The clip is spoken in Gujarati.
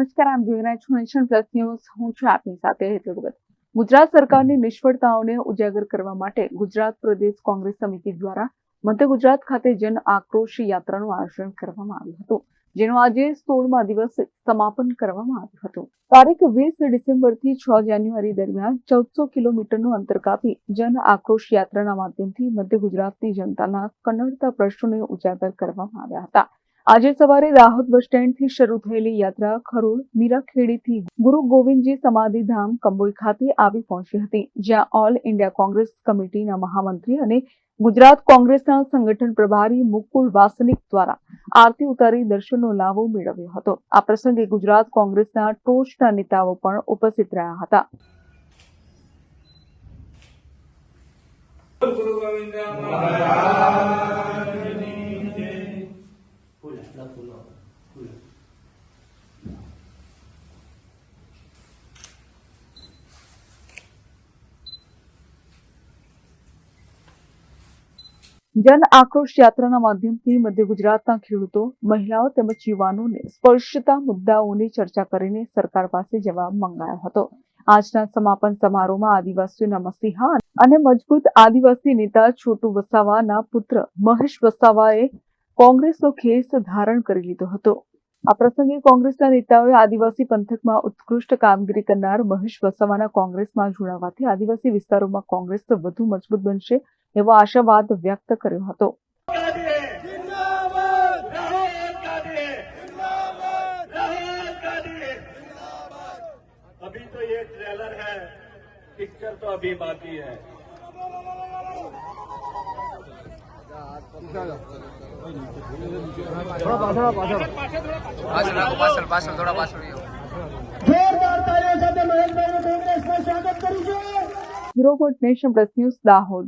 નમસ્કાર આમ જોઈ નેશન પ્લસ ન્યૂઝ. હું છું આપની સાથે હેતુ ભગત. ગુજરાત સરકારની નિષ્ફળતાઓને ઉજાગર કરવા માટે ગુજરાત પ્રદેશ કોંગ્રેસ સમિતિ દ્વારા મધ્ય ગુજરાત ખાતે જન આક્રોશ યાત્રાનું આયોજન કરવામાં આવ્યું હતું, જેનું આજે સોળમા દિવસ સમાપન કરવામાં આવ્યું હતું. તારીખ વીસ ડિસેમ્બરથી છ જાન્યુઆરી દરમિયાન ચૌદસો કિલોમીટરનું અંતર કાપી જન આક્રોશ યાત્રાના માધ્યમથી મધ્ય ગુજરાતની જનતાના કનડતા પ્રશ્નોને ઉજાગર કરવામાં આવ્યા હતા. આજે સવારે રાહત બસ સ્ટેન્ડથી શરૂ થયેલી યાત્રા ખરોળ મીરાખેડીથી ગુરુ ગોવિંદજી સમાધિ ધામ કંબોઈ ખાતે આવી પહોંચી હતી, જ્યાં ઓલ ઇન્ડિયા કોંગ્રેસ કમિટીના મહામંત્રી અને ગુજરાત કોંગ્રેસના સંગઠન પ્રભારી મુકુલ વાસનિક દ્વારા આરતી ઉતારી દર્શનનો લાભો મેળવ્યો હતો. આ પ્રસંગે ગુજરાત કોંગ્રેસના ટોચના નેતાઓ પણ ઉપસ્થિત રહ્યા હતા. ગુરુ ગોવિંદ જન આક્રોશ યાત્રાના માધ્યમથી મધ્ય ગુજરાતના ખેડૂતો, મહિલાઓ તેમજ યુવાનોને સ્પર્શતા મુદ્દાઓની ચર્ચા કરીને સરકાર પાસે જવાબ મંગાયો હતો. આજના સમાપન સમારોહમાં આદિવાસીઓના મસીહા અને મજબૂત આદિવાસી નેતા છોટુ વસાવાના પુત્ર મહેશ વસાવાએ કોંગ્રેસનો ખેસ ધારણ કરી લીધો હતો. આ પ્રસંગે કોંગ્રેસના નેતાઓએ આદિવાસી પંથકમાં ઉત્કૃષ્ટ કામગીરી કરનાર મહેશ વસાવાના કોંગ્રેસમાં જોડાવાથી આદિવાસી વિસ્તારોમાં કોંગ્રેસ વધુ મજબૂત બનશે એવો આશાવાદ વ્યક્ત કર્યો હતો जिंदाबाद रहे कादिर जिंदाबाद रहे कादिर अभी तो ये ट्रेलर है पिक्चर तो अभी बाकी है પાછળ રાખો પાછળ પાછળ થોડા પાછળ રહ્યો જોરદાર તાળીઓ સાથે મહેશભાઈનું કોંગ્રેસમાં સ્વાગત કરીશું bureau report Nation Plus News Dahod